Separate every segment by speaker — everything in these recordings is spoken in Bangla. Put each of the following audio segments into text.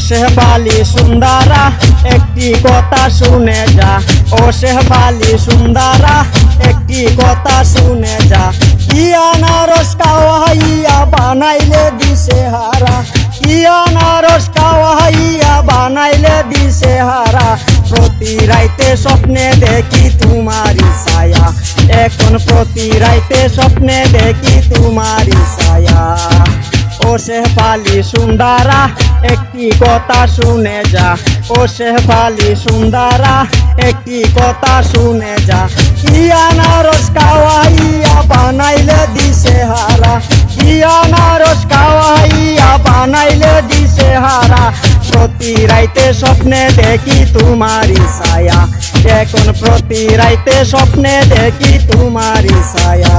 Speaker 1: শেহবালি সুন্দরা, একটি কথা শুনে যা। ও শেহবালি সুন্দরা, একটি কথা শুনে যা। ইয়ানারস কাওয়াইয়া বানাইলে দিশে হারা ইয়ানারস কাওয়াইয়া বানাইলে দিশে হারা প্রতি রাইতে স্বপ্নে দেখি তোমারি ছায়া। এখন প্রতি রাইতে স্বপ্নে দেখি তোমারি ছায়া। ও শেহপালি সুন্দরা, একটি কথা শুনে যা। ও শেহপালি সুন্দরা, একটি কথা শুনে যা। ইয়ানারস কাওয়াইয়া বানাইলে দিশে হারা। ইয়ানারস কাওয়াইয়া বানাইলে দিশে হারা। প্রতি রাইতে স্বপ্নে দেখি তোমারি ছায়া। এখন প্রতি রাইতে স্বপ্নে দেখি তোমারি ছায়া।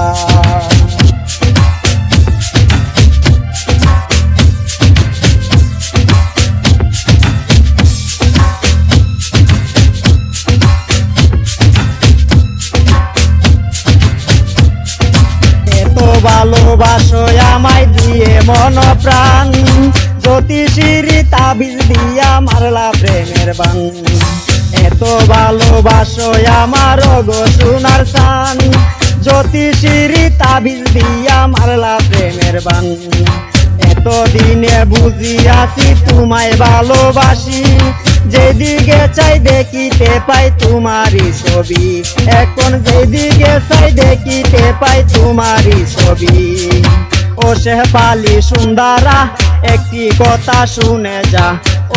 Speaker 1: ভালোবাসো আমায় দিয়ে মন প্রাণ জ্যোতিষিরি তাবিজ দিয়া মারলা প্রেমের বান এত ভালোবাসো আমার গো সোনার সান জ্যোতিষিরি তাবিজ দিয়া মারলা প্রেমের বান এত দিনে বুঝি আছি তোমায় ভালোবাসি। যেদিকে চাই দেখিতে পাই তোমারই ছবি। এখন যেদিকে চাই দেখিতে পাই তোমারই ছবি। ও শেহপালি সুন্দরা, একটি কথা শুনে যা।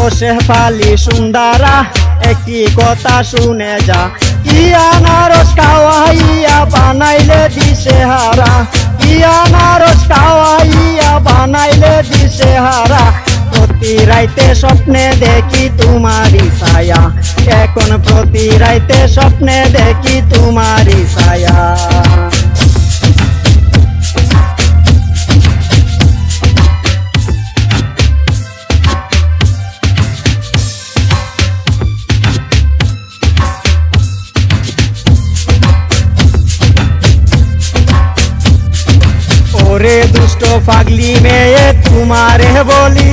Speaker 1: ও শেহপালি সুন্দরা, একটি কথা শুনে যা। ইয়ানারস কাওয়াইয়া বানাইলে দিশে হারা? ইয়ানারস কাওয়াইয়া বানাইলে দিশে হারা? প্রতি রাইতে স্বপ্নে দেখি তোমারি ছায়া। এখন প্রতি রাইতে স্বপ্নে দেখি তোমারি ছায়া। ওরে দুষ্ট পাগলি মেয়ে, তোমারে বলি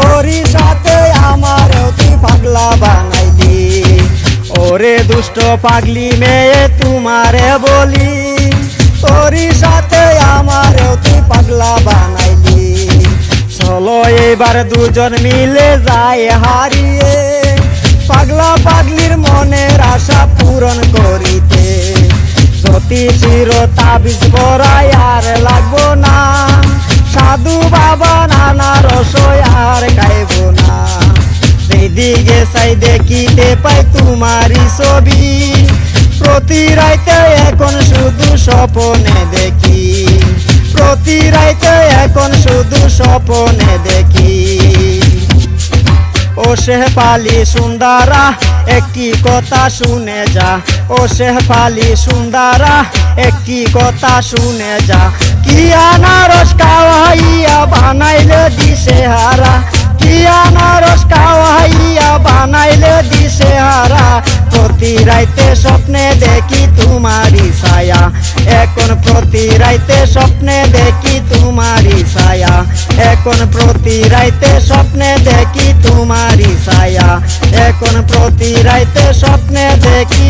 Speaker 1: তোরই সাথে আমার তুই পাগলা বানাইলি। ওরে দুষ্ট পাগলি মেয়ে, তোমারে বলি, তোরই সাথে আমার তুই পাগলা বানাইলি। চলো এবার দুজন মিলে যায় হারিয়ে, পাগলা পাগলির মনের আশা পূরণ করিতে। সতী চির তাবিজ করাই আর লাগবো না। সাধু বাবা নানা রসই আর গাইব না। সেদিকে চাই দেখিতে পাই তোমারই ছবি। প্রতি রাইতে এখন শুধু স্বপনে দেখি। প্রতি রাইতে এখন শুধু স্বপনে দেখি। ও শেহপালি সুন্দরা, একটি কথা শুনে যা। ও শেহপালি সুন্দরা, একটি কথা শুনে যা। কি কাওয়াইয়া বানাইলে দিশে হারা। কি আনারস কাওয়াইয়া বানাইলে দিশে হারা। প্রতি রাইতে স্বপ্নে দেখি তোমারি ছায়া। এখন প্রতি রাইতে স্বপ্নে দেখি তোমারি ছায়া। এখন প্রতি রাইতে স্বপ্নে দেখি তোমারি ছায়া। এখন প্রতি রাইতে স্বপ্নে দেখি